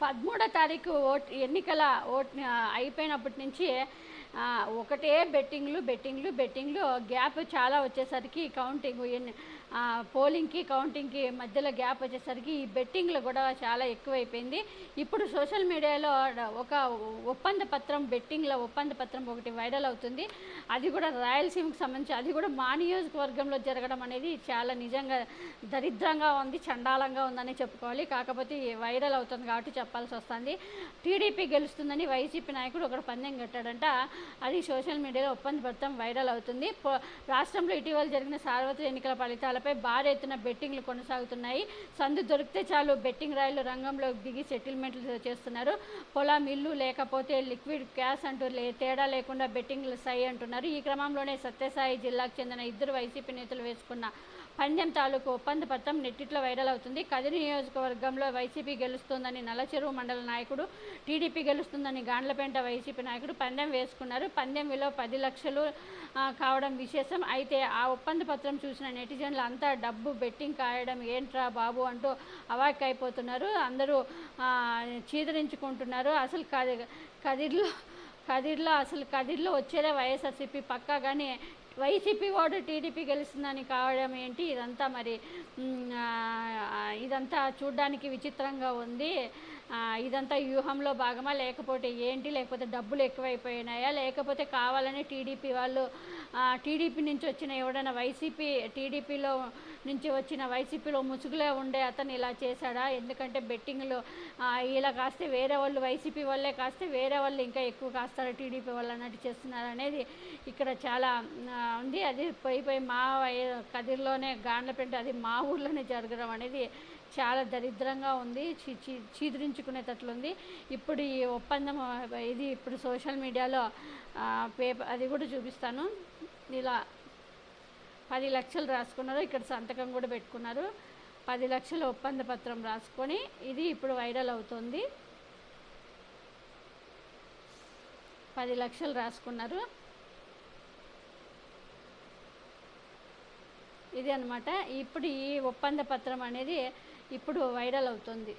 పదమూడో తారీఖు ఓట్ ఎన్నికల ఓట్ అయిపోయినప్పటి నుంచి ఒకటే బెట్టింగ్లు బెట్టింగ్లు బెట్టింగ్లు గ్యాప్ చాలా వచ్చేసరికి కౌంటింగ్ ఎన్ని పోలింగ్కి కౌంటింగ్కి మధ్యలో గ్యాప్ వచ్చేసరికి ఈ బెట్టింగ్లు కూడా చాలా ఎక్కువైపోయింది. ఇప్పుడు సోషల్ మీడియాలో ఒక ఒప్పంద పత్రం బెట్టింగ్ల ఒప్పంద పత్రం ఒకటి వైరల్ అవుతుంది. అది కూడా రాయలసీమకు సంబంధించి అది కూడా మా నియోజకవర్గంలో జరగడం అనేది చాలా నిజంగా దరిద్రంగా ఉంది చండాలంగా ఉందని చెప్పుకోవాలి. కాకపోతే వైరల్ అవుతుంది కాబట్టి చెప్పాల్సి వస్తుంది. టీడీపీ గెలుస్తుందని వైసీపీ నాయకుడు ఒకడు పందెం కట్టాడంట. అది సోషల్ మీడియాలో ఒప్పంద పత్రం వైరల్ అవుతుంది. రాష్ట్రంలో ఇటీవల జరిగిన సార్వత్రిక ఎన్నికల ఫలితాలపై భారీ ఎత్తున బెట్టింగ్లు కొనసాగుతున్నాయి. సందు దొరికితే చాలు బెట్టింగ్ రాయిలు రంగంలో దిగి సెటిల్మెంట్లు చేస్తున్నారు. పొలం ఇల్లు లేకపోతే లిక్విడ్ క్యాష్ అంటూ లే తేడా లేకుండా బెట్టింగ్లు సై అంటున్నారు. ఈ క్రమంలోనే సత్యసాయి జిల్లాకు చెందిన ఇద్దరు వైసీపీ నేతలు వేసుకున్న పందెం తాలూకు ఒప్పంద పత్రం నెట్టిట్లో వైరల్ అవుతుంది. కదిరి నియోజకవర్గంలో వైసీపీ గెలుస్తుందని నల్లచెరువు మండల నాయకుడు టీడీపీ గెలుస్తుందని గాండ్లపేంట వైసీపీ నాయకుడు పందెం వేసుకున్నారు. పందెం విలువ పది లక్షలు కావడం విశేషం. అయితే ఆ ఒప్పంద పత్రం చూసిన నెటిజన్లు అంతా డబ్బు బెట్టింగ్ కాయడం ఏంట్రా బాబు అంటూ అవాక్ అయిపోతున్నారు అందరూ చీదరించుకుంటున్నారు. అసలు కది కదిర్లో కదిర్లో అసలు కదిర్లో వచ్చేదే వైఎస్ఆర్సీపీ పక్కా కానీ వైసీపీ వాడు టీడీపీ గెలుస్తుందని కావడం ఏంటి? ఇదంతా మరి ఇదంతా చూడ్డానికి విచిత్రంగా ఉంది. ఇదంతా వ్యూహంలో భాగమా? లేకపోతే ఏంటి? లేకపోతే డబ్బులు ఎక్కువైపోయినాయా? లేకపోతే కావాలని టీడీపీ వాళ్ళు టీడీపీ నుంచి వచ్చిన ఎవడైనా వైసీపీ టీడీపీలో నుంచి వచ్చిన వైసీపీలో ముసుగులే ఉండే అతను ఇలా చేశాడా? ఎందుకంటే బెట్టింగ్లో ఇలా కాస్తే వేరే వాళ్ళు వైసీపీ వాళ్ళే కాస్తే వేరే వాళ్ళు ఇంకా ఎక్కువ కాస్తారు టీడీపీ వాళ్ళు అన్నట్టు చేస్తున్నారు అనేది ఇక్కడ చాలా ఉంది అది పై పై మా వై- కదిరిలోనే గాండ్లపేట అది మా ఊర్లోనే జరగడం అనేది చాలా దరిద్రంగా ఉంది. చీ చీదరించుకునేటట్లుంది ఇప్పుడు ఈ ఒప్పందం ఇది ఇప్పుడు సోషల్ మీడియాలో పేపర్ అది కూడా చూపిస్తాను. ఇలా పది లక్షలు రాసుకున్నారు. ఇక్కడ సంతకం కూడా పెట్టుకున్నారు. పది లక్షల ఒప్పంద పత్రం రాసుకొని ఇది ఇప్పుడు వైరల్ అవుతుంది. పది లక్షలు రాసుకున్నారు. ఇది అన్నమాట ఇప్పుడు ఈ ఒప్పంద పత్రం అనేది ఇప్పుడు వైరల్ అవుతుంది.